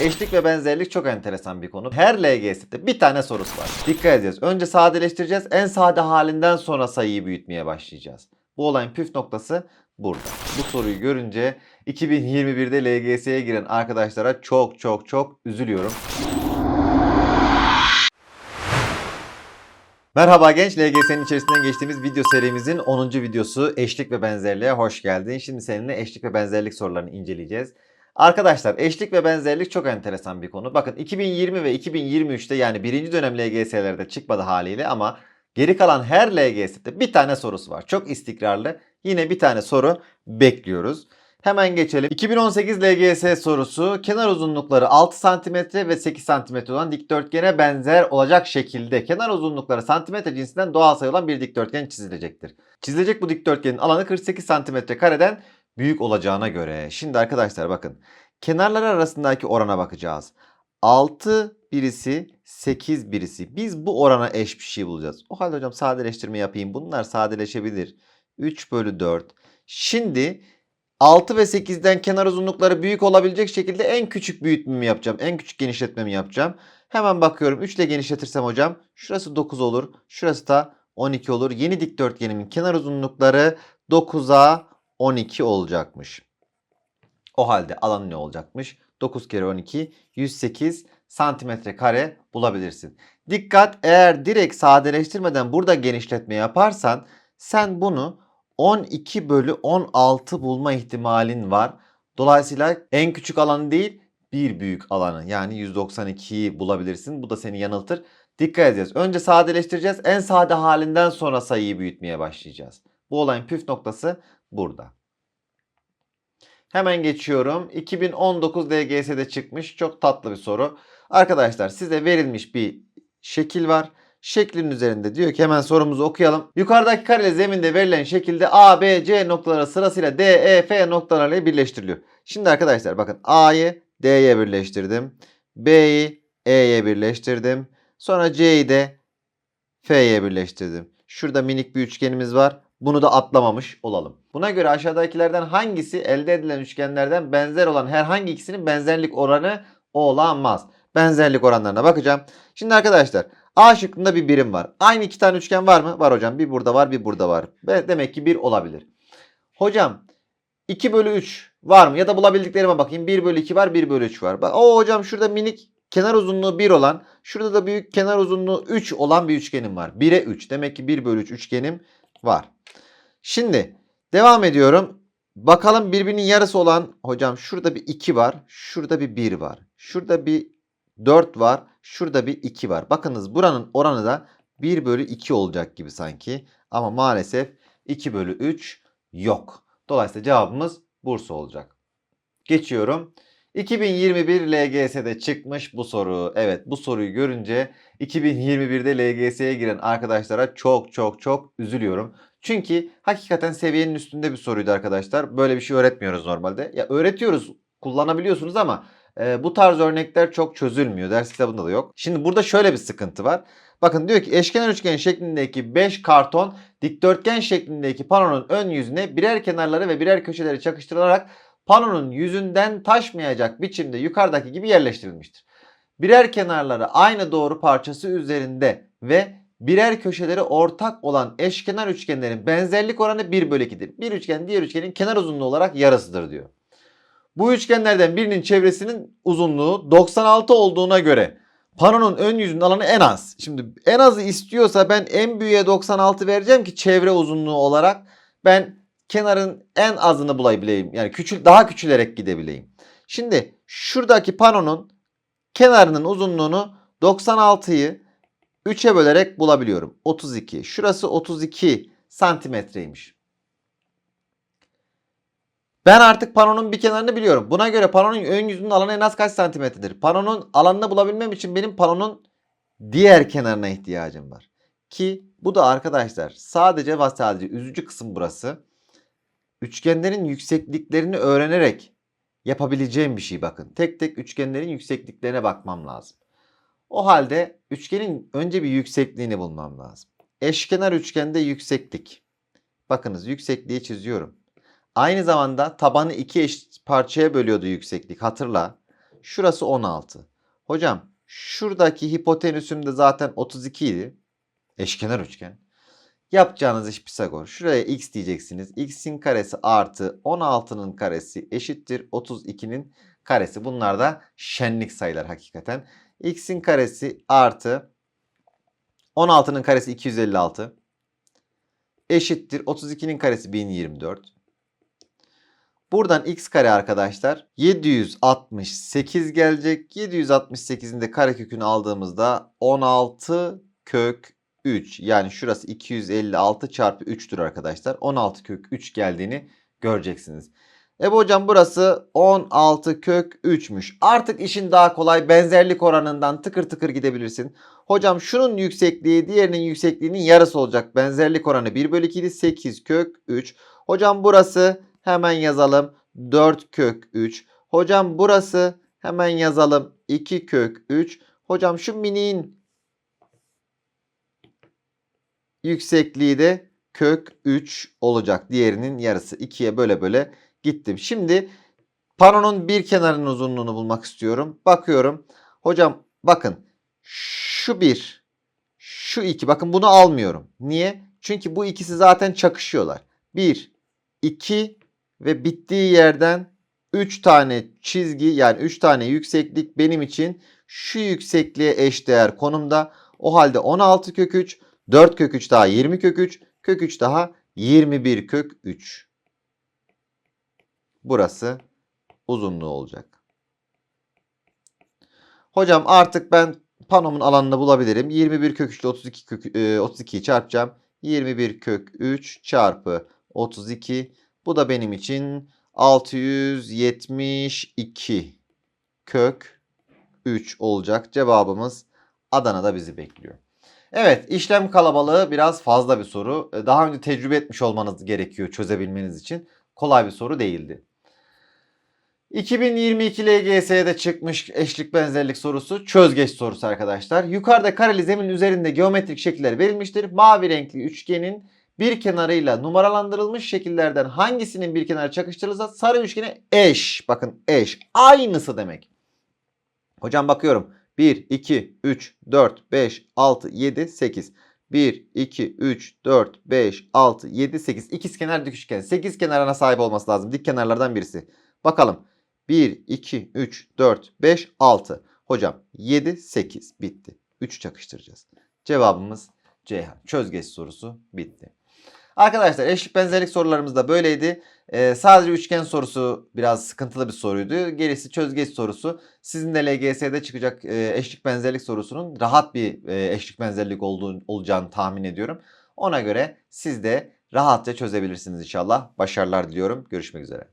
Eşlik ve benzerlik çok enteresan bir konu. Her LGS'de bir tane sorusu var. Dikkat edeceğiz. Önce sadeleştireceğiz. En sade halinden sonra sayıyı büyütmeye başlayacağız. Bu olayın püf noktası burada. Bu soruyu görünce 2021'de LGS'ye giren arkadaşlara çok çok çok üzülüyorum. Merhaba genç LGS'nin içerisinden geçtiğimiz video serimizin 10. videosu eşlik ve benzerliğe hoş geldin. Şimdi seninle eşlik ve benzerlik sorularını inceleyeceğiz. Arkadaşlar eşlik ve benzerlik çok enteresan bir konu. Bakın 2020 ve 2023'te yani birinci dönem LGS'lerde çıkmadı haliyle ama geri kalan her LGS'de bir tane sorusu var. Çok istikrarlı. Yine bir tane soru bekliyoruz. Hemen geçelim. 2018 LGS sorusu kenar uzunlukları 6 cm ve 8 cm olan dikdörtgene benzer olacak şekilde kenar uzunlukları santimetre cinsinden doğal sayı olan bir dikdörtgen çizilecektir. Çizilecek bu dikdörtgenin alanı 48 cm kareden büyük olacağına göre. Şimdi arkadaşlar bakın kenarlar arasındaki orana bakacağız. 6 birisi 8 birisi. Biz bu orana eş bir şey bulacağız. O halde hocam sadeleştirme yapayım. Bunlar sadeleşebilir. 3 bölü 4. Şimdi 6 ve 8'den kenar uzunlukları büyük olabilecek şekilde en küçük büyütmemi yapacağım. En küçük genişletmemi yapacağım. Hemen bakıyorum 3 ile genişletirsem hocam şurası 9 olur. Şurası da 12 olur. Yeni dikdörtgenimin kenar uzunlukları 9'a 12 olacakmış. O halde alanı ne olacakmış? 9 kere 12 108 santimetre kare bulabilirsin. Dikkat eğer direkt sadeleştirmeden burada genişletme yaparsan sen bunu 12 bölü 16 bulma ihtimalin var. Dolayısıyla en küçük alanı değil bir büyük alanı yani 192'yi bulabilirsin. Bu da seni yanıltır. Dikkat edeceğiz. Önce sadeleştireceğiz. En sade halinden sonra sayıyı büyütmeye başlayacağız. Bu olayın püf noktası burada. Hemen geçiyorum. 2019 DGS'de çıkmış çok tatlı bir soru. Arkadaşlar size verilmiş bir şekil var. Şeklin üzerinde diyor ki hemen sorumuzu okuyalım. Yukarıdaki kareli zeminde verilen şekilde A, B, C noktaları sırasıyla D, E, F noktalarıyla birleştiriliyor. Şimdi arkadaşlar bakın A'yı D'ye birleştirdim. B'yi E'ye birleştirdim. Sonra C'yi de F'ye birleştirdim. Şurada minik bir üçgenimiz var. Bunu da atlamamış olalım. Buna göre aşağıdakilerden hangisi elde edilen üçgenlerden benzer olan herhangi ikisinin benzerlik oranı olamaz. Benzerlik oranlarına bakacağım. Şimdi arkadaşlar A şıkkında bir birim var. Aynı iki tane üçgen var mı? Var hocam. Bir burada var bir burada var. Demek ki bir olabilir. Hocam 2 bölü 3 var mı? Ya da bulabildiklerime bakayım. 1 bölü 2 var 1 bölü 3 var. O hocam şurada minik kenar uzunluğu 1 olan şurada da büyük kenar uzunluğu 3 olan bir üçgenim var. 1'e 3. Demek ki 1 bölü 3 üçgenim var. Şimdi devam ediyorum. Bakalım birbirinin yarısı olan hocam şurada bir 2 var. Şurada bir 1 var. Şurada bir 4 var. Şurada bir 2 var. Bakınız buranın oranı da 1 bölü 2 olacak gibi sanki. Ama maalesef 2 bölü 3 yok. Dolayısıyla cevabımız Bursa olacak. Geçiyorum. 2021 LGS'de çıkmış bu soru. Evet bu soruyu görünce 2021'de LGS'ye giren arkadaşlara çok çok çok üzülüyorum. Çünkü hakikaten seviyenin üstünde bir soruydu arkadaşlar. Böyle bir şey öğretmiyoruz normalde. Ya öğretiyoruz, kullanabiliyorsunuz ama e, bu tarz örnekler çok çözülmüyor. Ders kitabında da yok. Şimdi burada şöyle bir sıkıntı var. Bakın diyor ki eşkenar üçgen şeklindeki 5 karton dikdörtgen şeklindeki panonun ön yüzüne birer kenarları ve birer köşeleri çakıştırılarak panonun yüzünden taşmayacak biçimde yukarıdaki gibi yerleştirilmiştir. Birer kenarları aynı doğru parçası üzerinde ve birer köşeleri ortak olan eşkenar üçgenlerin benzerlik oranı 1 bölü 2'dir. Bir üçgen diğer üçgenin kenar uzunluğu olarak yarısıdır diyor. Bu üçgenlerden birinin çevresinin uzunluğu 96 olduğuna göre panonun ön yüzünün alanı en az. Şimdi en azı istiyorsa ben en büyüğe 96 vereceğim ki çevre uzunluğu olarak ben kenarın en azını bulabileyim. Yani küçül daha küçülerek gidebileyim. Şimdi şuradaki panonun kenarının uzunluğunu 96'yı 3'e bölerek bulabiliyorum. 32. Şurası 32 santimetreymiş. Ben artık panonun bir kenarını biliyorum. Buna göre panonun ön yüzünün alanı en az kaç santimetredir? Panonun alanını bulabilmem için benim panonun diğer kenarına ihtiyacım var. Ki bu da arkadaşlar sadece ve sadece üzücü kısım burası. Üçgenlerin yüksekliklerini öğrenerek yapabileceğim bir şey bakın. Tek tek üçgenlerin yüksekliklerine bakmam lazım. O halde üçgenin önce bir yüksekliğini bulmam lazım. Eşkenar üçgende yükseklik. Bakınız yüksekliği çiziyorum. Aynı zamanda tabanı iki eşit parçaya bölüyordu yükseklik. Hatırla. Şurası 16. Hocam şuradaki hipotenüsüm de zaten 32 idi. Eşkenar üçgen. Yapacağınız iş Pisagor. Şuraya x diyeceksiniz. x'in karesi artı 16'nın karesi eşittir 32'nin karesi. Bunlar da şenlik sayılar hakikaten. x'in karesi artı 16'nın karesi 256 eşittir 32'nin karesi 1024. Buradan x kare arkadaşlar 768 gelecek. 768'in de karekökünü aldığımızda 16 kök 3 yani şurası 256 çarpı 3'tür arkadaşlar. 16 kök 3 geldiğini göreceksiniz. E hocam burası 16 kök 3'müş. Artık işin daha kolay benzerlik oranından tıkır tıkır gidebilirsin. Hocam şunun yüksekliği diğerinin yüksekliğinin yarısı olacak. Benzerlik oranı 1 bölü 2 idi 8 kök 3. Hocam burası hemen yazalım 4 kök 3. Hocam burası hemen yazalım 2 kök 3. Hocam şu miniğin yüksekliği de kök 3 olacak. Diğerinin yarısı 2'ye böyle böyle gittim. Şimdi panonun bir kenarının uzunluğunu bulmak istiyorum. Bakıyorum. Hocam bakın şu bir, şu iki. Bakın bunu almıyorum. Niye? Çünkü bu ikisi zaten çakışıyorlar. 1, 2 ve bittiği yerden 3 tane çizgi yani 3 tane yükseklik benim için şu yüksekliğe eşdeğer konumda. O halde 16 kök 3, 4 kök 3 daha 20 kök 3, kök 3 daha 21 kök 3. Burası uzunluğu olacak. Hocam artık ben panomun alanını bulabilirim. 21 kök 3 ile 32 kök, e, 32'yi çarpacağım. 21 kök 3 çarpı 32. Bu da benim için 672 kök 3 olacak. Cevabımız Adana'da bizi bekliyor. Evet işlem kalabalığı biraz fazla bir soru. E, Daha önce tecrübe etmiş olmanız gerekiyor çözebilmeniz için. Kolay bir soru değildi. 2022 LGS'de çıkmış eşlik benzerlik sorusu çözgeç sorusu arkadaşlar. Yukarıda kareli zemin üzerinde geometrik şekiller verilmiştir. Mavi renkli üçgenin bir kenarıyla numaralandırılmış şekillerden hangisinin bir kenarı çakıştırılırsa sarı üçgene eş. Bakın eş. Aynısı demek. Hocam bakıyorum. 1, 2, 3, 4, 5, 6, 7, 8. 1, 2, 3, 4, 5, 6, 7, 8. İkiz kenar dik üçgen. 8 kenarına sahip olması lazım. Dik kenarlardan birisi. Bakalım. 1, 2, 3, 4, 5, 6. Hocam 7, 8 bitti. 3 çakıştıracağız. Cevabımız Ceyhan. Çözgeç sorusu bitti. Arkadaşlar eşlik benzerlik sorularımız da böyleydi. Ee, sadece üçgen sorusu biraz sıkıntılı bir soruydu. Gerisi çözgeç sorusu. Sizin de LGS'de çıkacak e, eşlik benzerlik sorusunun rahat bir e, eşlik benzerlik olacağını tahmin ediyorum. Ona göre siz de rahatça çözebilirsiniz inşallah. Başarılar diliyorum. Görüşmek üzere.